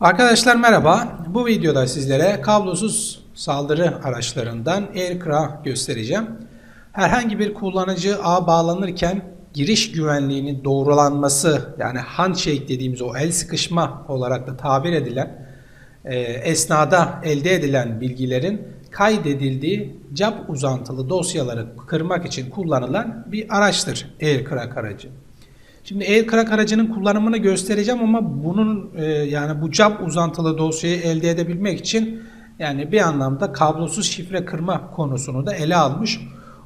Arkadaşlar merhaba. Bu videoda sizlere kablosuz saldırı araçlarından AirCraft göstereceğim. Herhangi bir kullanıcı ağ bağlanırken giriş güvenliğinin doğrulanması yani handshake dediğimiz o el sıkışma olarak da tabir edilen e, esnada elde edilen bilgilerin kaydedildiği cap uzantılı dosyaları kırmak için kullanılan bir araçtır AirCraft aracı. Şimdi AirCrack aracının kullanımını göstereceğim ama bunun e, yani bu cap uzantılı dosyayı elde edebilmek için yani bir anlamda kablosuz şifre kırma konusunu da ele almış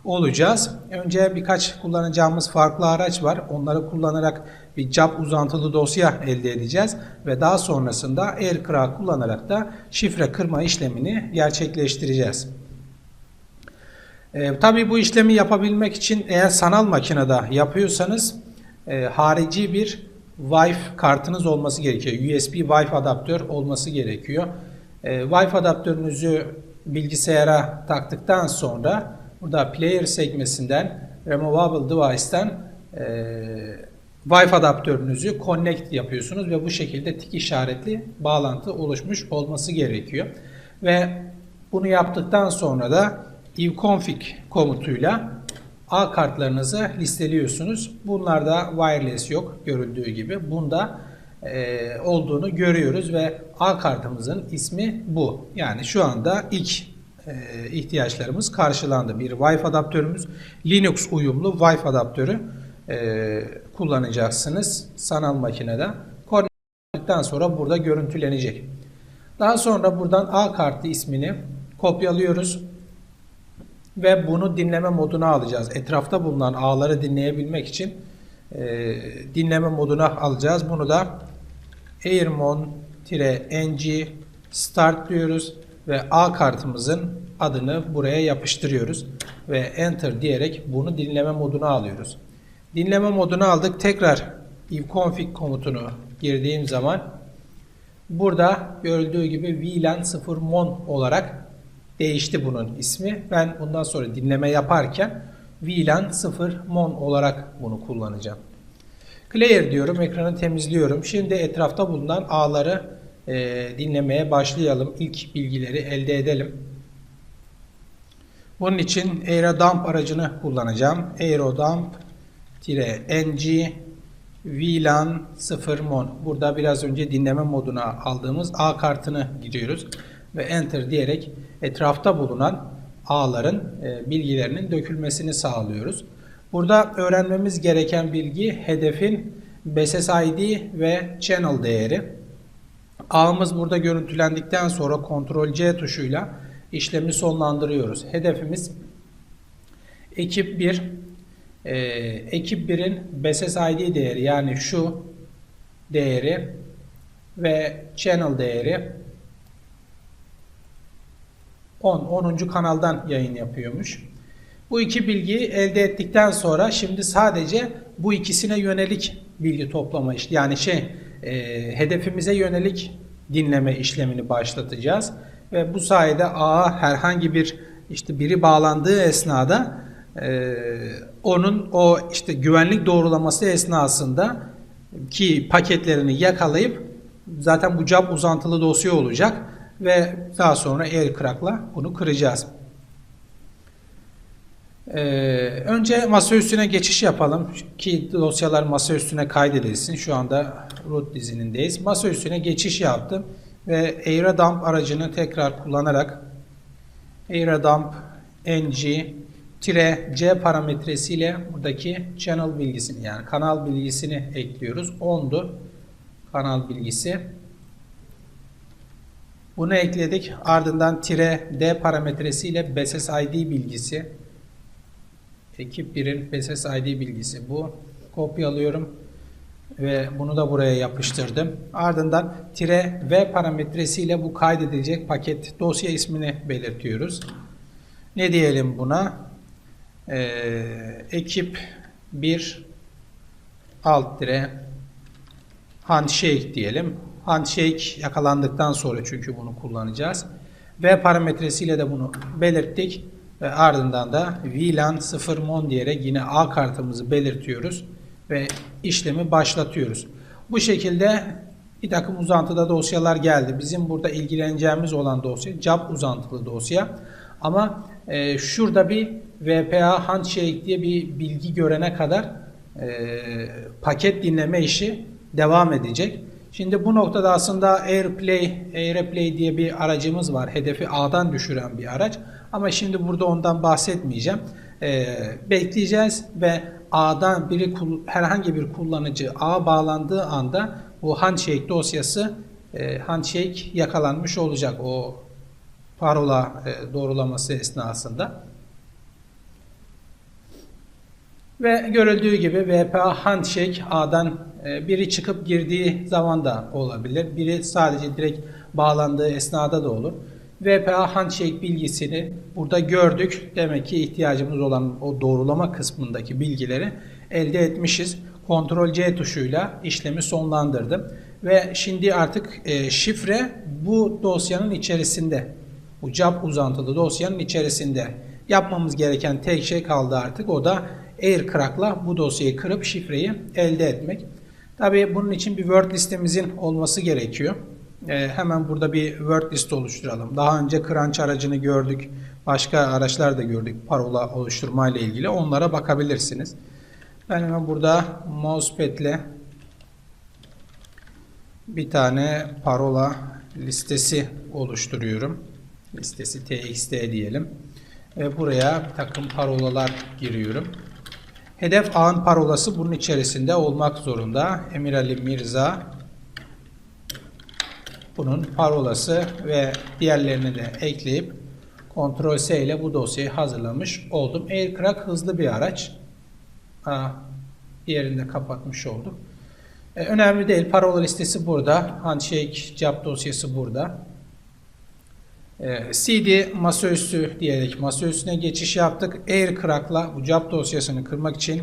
olacağız. Önce birkaç kullanacağımız farklı araç var. Onları kullanarak bir cap uzantılı dosya elde edeceğiz ve daha sonrasında AirCrack kullanarak da şifre kırma işlemini gerçekleştireceğiz. E, tabii bu işlemi yapabilmek için eğer sanal makinede yapıyorsanız e, harici bir Wi-Fi kartınız olması gerekiyor. USB Wi-Fi adaptör olması gerekiyor. E, Wi-Fi adaptörünüzü bilgisayara taktıktan sonra burada player sekmesinden removable device'ten e, Wi-Fi adaptörünüzü connect yapıyorsunuz ve bu şekilde tik işaretli bağlantı oluşmuş olması gerekiyor. Ve bunu yaptıktan sonra da ivconfig komutuyla A kartlarınızı listeliyorsunuz. Bunlarda wireless yok görüldüğü gibi. Bunda e, olduğunu görüyoruz ve A kartımızın ismi bu. Yani şu anda ilk e, ihtiyaçlarımız karşılandı. Bir Wi-Fi adaptörümüz, Linux uyumlu Wi-Fi adaptörü e, kullanacaksınız sanal makinede. Koordinattan sonra burada görüntülenecek. Daha sonra buradan A kartı ismini kopyalıyoruz ve bunu dinleme moduna alacağız. Etrafta bulunan ağları dinleyebilmek için e, dinleme moduna alacağız. Bunu da airmon-ng start diyoruz ve A kartımızın adını buraya yapıştırıyoruz ve enter diyerek bunu dinleme moduna alıyoruz. Dinleme moduna aldık. Tekrar ivconfig komutunu girdiğim zaman burada görüldüğü gibi VLAN 0 mon olarak değişti bunun ismi. Ben bundan sonra dinleme yaparken VLAN 0 mon olarak bunu kullanacağım. Clear diyorum, ekranı temizliyorum. Şimdi etrafta bulunan ağları e, dinlemeye başlayalım. İlk bilgileri elde edelim. Bunun için Aerodump aracını kullanacağım. Aerodump-ng VLAN 0 mon. Burada biraz önce dinleme moduna aldığımız A kartını giriyoruz ve enter diyerek etrafta bulunan ağların e, bilgilerinin dökülmesini sağlıyoruz. Burada öğrenmemiz gereken bilgi hedefin BSSID ve channel değeri. Ağımız burada görüntülendikten sonra Ctrl C tuşuyla işlemi sonlandırıyoruz. Hedefimiz ekip 1 e, ekip 1'in BSSID değeri yani şu değeri ve channel değeri 10. 10. kanaldan yayın yapıyormuş. Bu iki bilgiyi elde ettikten sonra şimdi sadece bu ikisine yönelik bilgi toplama iş yani şey e, hedefimize yönelik dinleme işlemini başlatacağız ve bu sayede ağa herhangi bir işte biri bağlandığı esnada e, onun o işte güvenlik doğrulaması esnasında ki paketlerini yakalayıp zaten bu cap uzantılı dosya olacak ve daha sonra AirCrack'la bunu kıracağız. Ee, önce masa üstüne geçiş yapalım ki dosyalar masa üstüne kaydedilsin. Şu anda root dizinindeyiz. Masa üstüne geçiş yaptım ve AirDump aracını tekrar kullanarak AirDump ng C parametresiyle buradaki channel bilgisini yani kanal bilgisini ekliyoruz. 10'du kanal bilgisi. Bunu ekledik. Ardından tire D parametresiyle BSSID bilgisi. Ekip 1'in BSSID bilgisi bu. Kopyalıyorum ve bunu da buraya yapıştırdım. Ardından tire V parametresiyle bu kaydedilecek paket dosya ismini belirtiyoruz. Ne diyelim buna? Ee, ekip 1 alt tire handshake diyelim. Handshake yakalandıktan sonra çünkü bunu kullanacağız. V parametresiyle de bunu belirttik. Ve ardından da VLAN 0 mon diyerek yine A kartımızı belirtiyoruz. Ve işlemi başlatıyoruz. Bu şekilde Bir takım uzantıda dosyalar geldi. Bizim burada ilgileneceğimiz olan dosya job uzantılı dosya. Ama e, şurada bir VPA handshake diye bir bilgi görene kadar e, paket dinleme işi devam edecek. Şimdi bu noktada aslında AirPlay, AirPlay diye bir aracımız var. Hedefi A'dan düşüren bir araç. Ama şimdi burada ondan bahsetmeyeceğim. Ee, bekleyeceğiz ve A'dan biri herhangi bir kullanıcı A bağlandığı anda bu handshake dosyası e, handshake yakalanmış olacak o parola e, doğrulaması esnasında. Ve görüldüğü gibi VPA Handshake A'dan e, biri çıkıp girdiği zaman da olabilir. Biri sadece direkt bağlandığı esnada da olur. VPA Handshake bilgisini burada gördük. Demek ki ihtiyacımız olan o doğrulama kısmındaki bilgileri elde etmişiz. Ctrl C tuşuyla işlemi sonlandırdım. Ve şimdi artık e, şifre bu dosyanın içerisinde. Bu job uzantılı dosyanın içerisinde. Yapmamız gereken tek şey kaldı artık. O da AirCrack'la bu dosyayı kırıp şifreyi elde etmek. Tabii bunun için bir Word listemizin olması gerekiyor. Ee, hemen burada bir Word liste oluşturalım. Daha önce Crunch aracını gördük. Başka araçlar da gördük parola oluşturma ile ilgili. Onlara bakabilirsiniz. Ben hemen burada mousepad ile bir tane parola listesi oluşturuyorum. Listesi txt diyelim. Ve buraya bir takım parolalar giriyorum. Hedef ağın parolası bunun içerisinde olmak zorunda. Emir Ali Mirza bunun parolası ve diğerlerini de ekleyip Ctrl S ile bu dosyayı hazırlamış oldum. AirCrack hızlı bir araç. Aa, diğerini de kapatmış olduk. E, önemli değil. Parola listesi burada. Handshake job dosyası burada. E, CD masaüstü diyerek masaüstüne geçiş yaptık. AirCrack'la bu job dosyasını kırmak için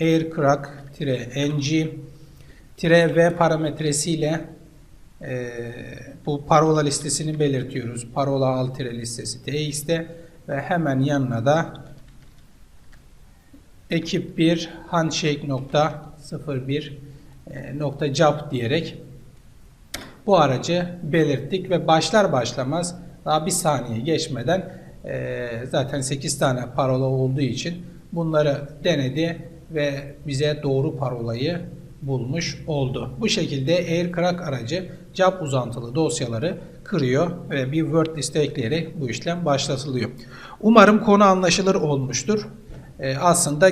AirCrack-ng -v parametresiyle e, bu parola listesini belirtiyoruz. Parola alt listesi txt'te ve hemen yanına da ekip 1 handshake nokta 01 e, nokta job diyerek bu aracı belirttik ve başlar başlamaz daha bir saniye geçmeden e, zaten 8 tane parola olduğu için bunları denedi ve bize doğru parolayı bulmuş oldu. Bu şekilde AirCrack aracı job uzantılı dosyaları kırıyor ve bir Word liste ekleyerek bu işlem başlatılıyor. Umarım konu anlaşılır olmuştur. Ee, aslında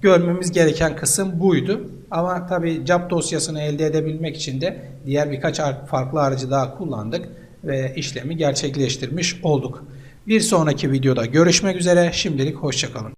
görmemiz gereken kısım buydu. Ama tabi job dosyasını elde edebilmek için de diğer birkaç ar- farklı aracı daha kullandık ve işlemi gerçekleştirmiş olduk. Bir sonraki videoda görüşmek üzere. Şimdilik hoşçakalın.